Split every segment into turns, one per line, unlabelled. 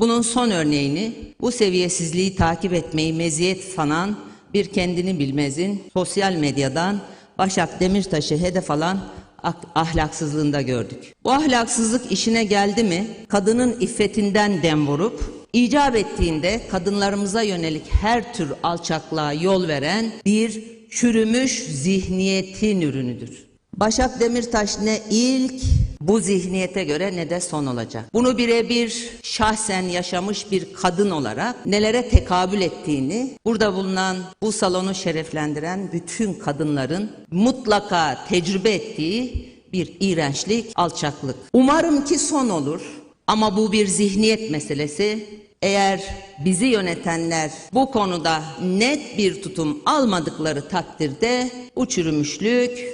Bunun son örneğini bu seviyesizliği takip etmeyi meziyet sanan bir kendini bilmezin sosyal medyadan Başak Demirtaş'ı hedef alan ah- ahlaksızlığında gördük. Bu ahlaksızlık işine geldi mi kadının iffetinden dem vurup icap ettiğinde kadınlarımıza yönelik her tür alçaklığa yol veren bir çürümüş zihniyetin ürünüdür. Başak Demirtaş ne ilk bu zihniyete göre ne de son olacak. Bunu birebir şahsen yaşamış bir kadın olarak nelere tekabül ettiğini burada bulunan bu salonu şereflendiren bütün kadınların mutlaka tecrübe ettiği bir iğrençlik, alçaklık. Umarım ki son olur ama bu bir zihniyet meselesi. Eğer bizi yönetenler bu konuda net bir tutum almadıkları takdirde bu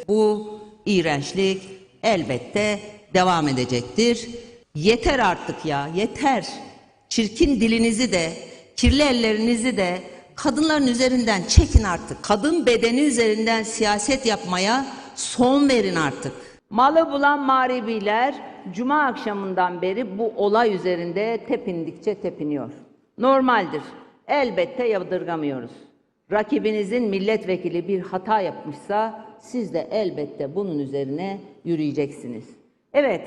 bu iğrençlik elbette devam edecektir. Yeter artık ya, yeter. Çirkin dilinizi de, kirli ellerinizi de kadınların üzerinden çekin artık. Kadın bedeni üzerinden siyaset yapmaya son verin artık. Malı bulan mağribiler cuma akşamından beri bu olay üzerinde tepindikçe tepiniyor. Normaldir. Elbette yadırgamıyoruz. Rakibinizin milletvekili bir hata yapmışsa siz de elbette bunun üzerine yürüyeceksiniz. Evet,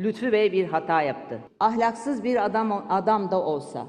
Lütfü Bey bir hata yaptı. Ahlaksız bir adam adam da olsa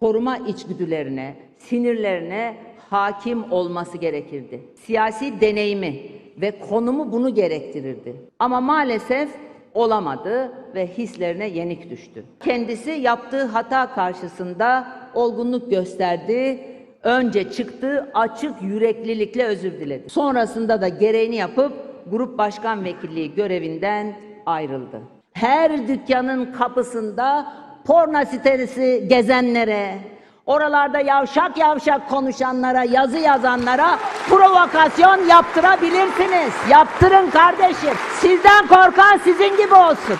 koruma içgüdülerine, sinirlerine hakim olması gerekirdi. Siyasi deneyimi ve konumu bunu gerektirirdi. Ama maalesef olamadı ve hislerine yenik düştü. Kendisi yaptığı hata karşısında olgunluk gösterdi. Önce çıktı, açık yüreklilikle özür diledi. Sonrasında da gereğini yapıp grup başkan vekilliği görevinden ayrıldı. Her dükkanın kapısında porno sitesi gezenlere, oralarda yavşak yavşak konuşanlara, yazı yazanlara provokasyon yaptırabilirsiniz. Yaptırın kardeşim. Sizden korkan sizin gibi olsun.